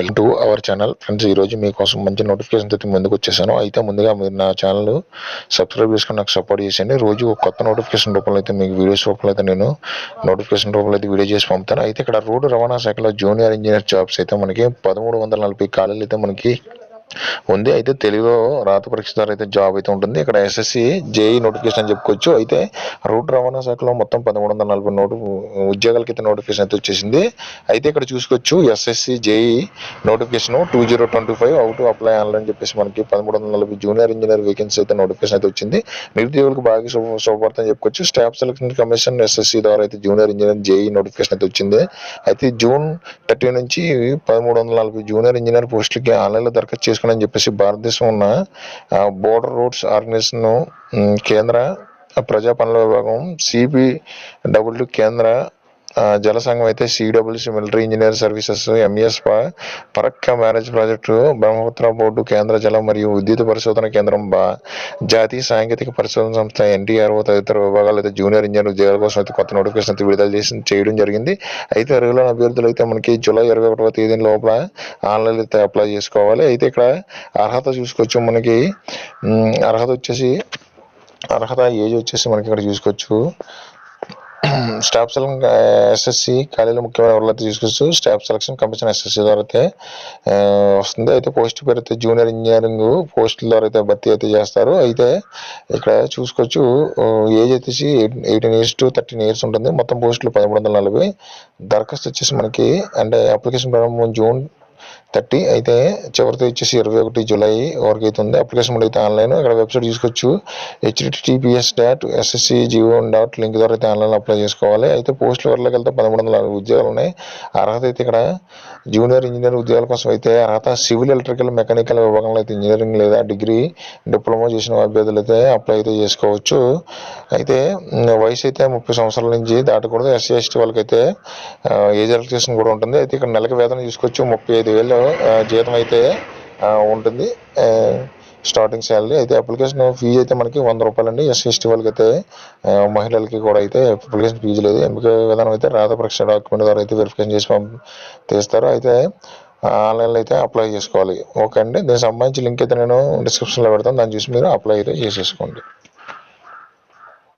Welcome to our channel friends ఈరోజు మీకోసం మంచి నోటిఫికేషన్ తోటి ముందుకు వచ్చేసాను. అయితే ముందుగా మీరు నా ఛానల్ సబ్స్క్రైబ్ చేసుకుని నాకు సపోర్ట్ చేసేయండి. రోజు ఒక కొత్త నోటిఫికేషన్ రూపంలో అయితే మీకు వీడియోస్ రూపంలో అయితే నేను నోటిఫికేషన్ రూపంలో అయితే వీడియో చేసి పంపుతాను. అయితే ఇక్కడ రోడ్డు రవాణా శాఖలో జూనియర్ ఇంజనీర్ జాబ్స్ అయితే మనకి పదమూడు వందల నలభై ఖాళీలు అయితే మనకి ఉంది. అయితే తెలుగులో రాత పరీక్ష ద్వారా అయితే జాబ్ అయితే ఉంటుంది. ఇక్కడ ఎస్ఎస్సి జేఈ నోటిఫికేషన్ అని చెప్పుకోవచ్చు. అయితే రోడ్డు రవాణా శాఖలో మొత్తం పదమూడు వందల నలభై నోటు ఉద్యోగాలకి అయితే నోటిఫికేషన్ అయితే వచ్చేసింది. అయితే ఇక్కడ చూసుకోవచ్చు SSC JE notification two zero twenty five out apply online చెప్పేసి మనకి పదమూడు వందల నలభై జూనియర్ ఇంజనీర్ వేకెన్సీ అయితే నోటిఫికేషన్ అయితే వచ్చింది. నిరుద్యోగులకు బాగా శుభ శుభవార్త అని చెప్పుకోవచ్చు. స్టాఫ్ సెలక్షన్ కమిషన్ ఎస్ఎస్సి ద్వారా అయితే జూనియర్ ఇంజనీర్ జేఈ నోటిఫికేషన్ అయితే వచ్చింది. అయితే జూన్ థర్టీ నుంచి పదమూడు వందల నలభై జూనియర్ ఇంజనీర్ పోస్టులకి ఆన్లైన్లో దరఖాస్తు చేసుకుని అని చెప్పేసి భారతదేశం ఉన్న బోర్డర్ రూట్స్ ఆర్గనైజేషన్ కేంద్ర ప్రజా పనుల విభాగం సిబి డబ్ల్యూ కేంద్ర జల సంఘం అయితే CWC military engineer services MS Farakka barrage project Brahmaputra board కేంద్ర జల మరియు విద్యుత్ పరిశోధన కేంద్రం బా జాతీయ సాంకేతిక పరిశోధన సంస్థ ఎన్టీఆర్ఓ తదితర విభాగాలు అయితే జూనియర్ ఇంజనీర్ ఉద్యోగాల కోసం అయితే కొత్త నోటిఫికేషన్ అయితే విడుదల చేసి చేయడం జరిగింది. అయితే రెగ్యులర్ అభ్యర్థులు అయితే మనకి జూలై ఇరవై ఒకటవ తేదీ లోపల ఆన్లైన్ అయితే అప్లై చేసుకోవాలి. అయితే ఇక్కడ అర్హత చూసుకోవచ్చు మనకి. అర్హత వచ్చేసి అర్హత ఏజ్ వచ్చేసి మనకి ఇక్కడ చూసుకోవచ్చు. స్టాఫ్ సెలక్షన్ ఎస్ఎస్సి ఖాళీలు ముఖ్యమైన ఎవరు అయితే స్టాఫ్ సెలక్షన్ కమిషన్ ఎస్ఎస్సి ద్వారా అయితే వస్తుంది. అయితే పోస్ట్ పేరు అయితే జూనియర్ ఇంజనీరింగ్ పోస్టుల ద్వారా అయితే భర్తీ అయితే చేస్తారు. అయితే ఇక్కడ చూసుకోవచ్చు ఏజ్ వచ్చేసి eighteen years to thirteen years ఉంటుంది. మొత్తం పోస్టులు పదమూడు వందల నలభై. దరఖాస్తు వచ్చేసి మనకి అంటే అప్లికేషన్ ప్రారంభం జూన్ థర్టీ అయితే చివరితో వచ్చేసి ఇరవై ఒకటి జూలై వరకు అయితే ఉంది. అప్లికేషన్ అయితే ఆన్లైన్ ఇక్కడ వెబ్సైట్ చూసుకోవచ్చు https dot SSC gov dot link ద్వారా అయితే ఆన్లైన్ అప్లై చేసుకోవాలి. అయితే పోస్టుల వరకు వెళ్తే పదమూడు వందల నాలుగు ఉద్యోగాలు ఉన్నాయి. అర్హత అయితే ఇక్కడ జూనియర్ ఇంజనీర్ ఉద్యోగాల కోసం అయితే అర్హత సివిల్ ఎలక్ట్రికల్ మెకానికల్ విభాగంలో అయితే ఇంజనీరింగ్ లేదా డిగ్రీ డిప్లొమా చేసిన అభ్యర్థులు అయితే అప్లై అయితే చేసుకోవచ్చు. అయితే వయసు అయితే ముప్పై సంవత్సరాల నుంచి దాటకూడదు. ఎస్సీ ఎస్టీ వాళ్ళకైతే ఏజ్ ఎలక్ట్రికేషన్ కూడా ఉంటుంది. అయితే ఇక్కడ నెలకు వేతనం చూసుకోవచ్చు ముప్పై ఐదు వేలు జీతం అయితే ఉంటుంది. స్టార్టింగ్ శాలరీ అయితే అప్లికేషన్ ఫీజు అయితే మనకి వంద రూపాయలు అండి ఎస్సీ ఎస్టీ వాళ్ళకి అయితే మహిళలకి కూడా అయితే అప్లికేషన్ ఫీజు లేదు. ఎంపిక విధానం అయితే రాత పరీక్ష డాక్యుమెంట్ ద్వారా అయితే వెరిఫికేషన్ చేసి పంప తీస్తారు. అయితే ఆన్లైన్లో అయితే అప్లై చేసుకోవాలి. ఓకే అండి. దీనికి సంబంధించి లింక్ అయితే నేను డిస్క్రిప్షన్లో పెడతాను. దాన్ని చూసి మీరు అప్లై అయితే చేసేసుకోండి.